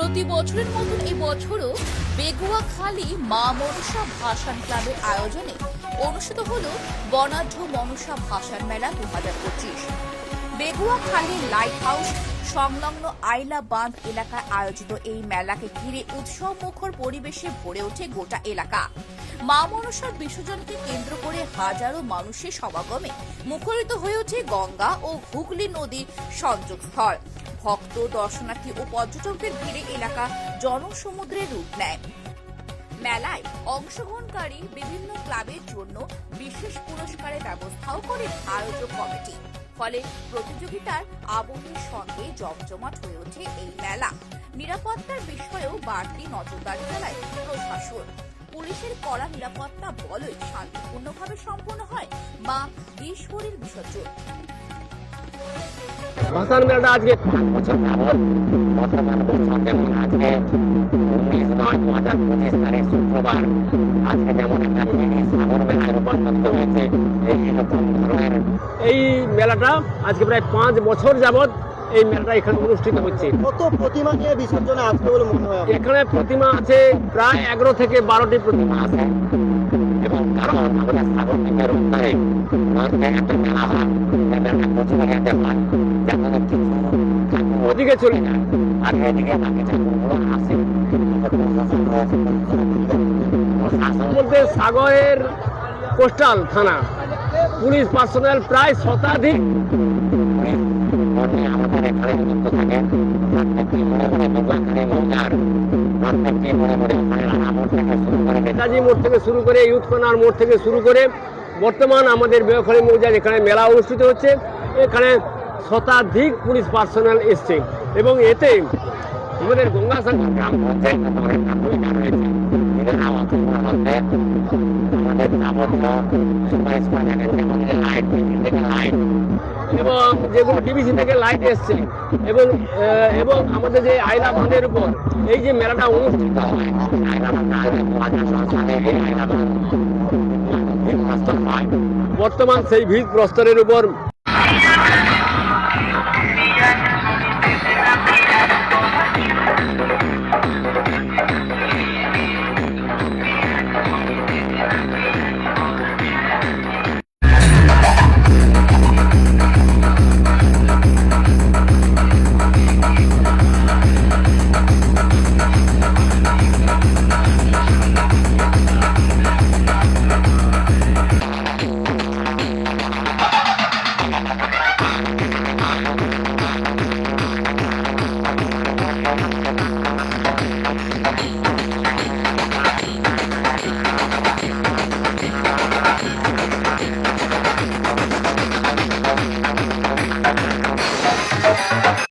প্রতি বছরের মতন এবছরও বেগুয়াখালী মা মনসা ভাসান ক্লাবের আয়োজনে অনুষ্ঠিত হল বনাঢ্য মনসা ভাসান মেলা দু হাজার পঁচিশ। বেগুয়াখালী লাইট হাউস সংলগ্ন আইলা বাঁধ এলাকায় আয়োজিত এই মেলাকে ঘিরে উৎসব মুখর পরিবেশে ভরে ওঠে গোটা এলাকা। মা মনসার বিসর্জনকে কেন্দ্র করে হাজারো মানুষের সমাগমে মুখরিত হয়ে ওঠে গঙ্গা ও হুগলি নদীর সংযোগস্থল। ভক্ত, দর্শনার্থী ও পর্যটকদের ভিড়ে এলাকা জনসমুদ্রের রূপ নেয়। মেলায় অংশগ্রহণকারী বিভিন্ন ক্লাবের জন্য বিশেষ পুরস্কারের ব্যবস্থাও করে আয়োজক কমিটি। ফলে প্রতিযোগিতার আবহের সঙ্গে জমজমাট হয়ে ওঠে এই মেলা। নিরাপত্তার বিষয়েও বাড়তি নজরদারি চালায় প্রশাসন। পুলিশের কড়া নিরাপত্তা বলয় শান্তিপূর্ণভাবে সম্পন্ন হয় মা ঈশ্বরীর বিসর্জন। ভাসান মেলাটা আজকে পাঁচ বছর যাবৎ বর্তমান বছর যেমন আজকে উনিশ নয় দু হাজার পঁচিশ তারিখ শুক্রবার। আজকে যেমন একটা সাগর মেলায় রূপান্তরিত হয়েছে এই ধরনের এই মেলাটা আজকে প্রায় পাঁচ বছর যাবৎ এই মেলাটা এখানে অনুষ্ঠিত হচ্ছে। কত প্রতিমা নিয়ে বিসর্জনে আসবে বলে মনে হয় এখানে প্রতিমা আছে প্রায় এগারো থেকে বারোটি প্রতিমা আছে। এবং কারণ আমাদের সাগর একটা মেলা হয় হয় সাগরের কোস্টাল থানা। পুলিশ পার্সোনাল প্রায় শতাধিক। আমাদের নেতাজি মোড় থেকে শুরু করে ইউথ কর্নার মোড় থেকে শুরু করে বর্তমান আমাদের বেওখালী মৌজার এখানে মেলা অনুষ্ঠিত হচ্ছে, এখানে শতাধিক পুলিশ পার্সোনাল এসছে এবং এতে আমাদের গঙ্গাসাগর গ্রাম এবং যেগুলো ডিবিসি থেকে লাইট এসছে এবং এবং আমাদের যে আইলা বাঁধের উপর, এই যে মেলাটা অনুষ্ঠিত বর্তমান সেই ভিত প্রস্তরের উপর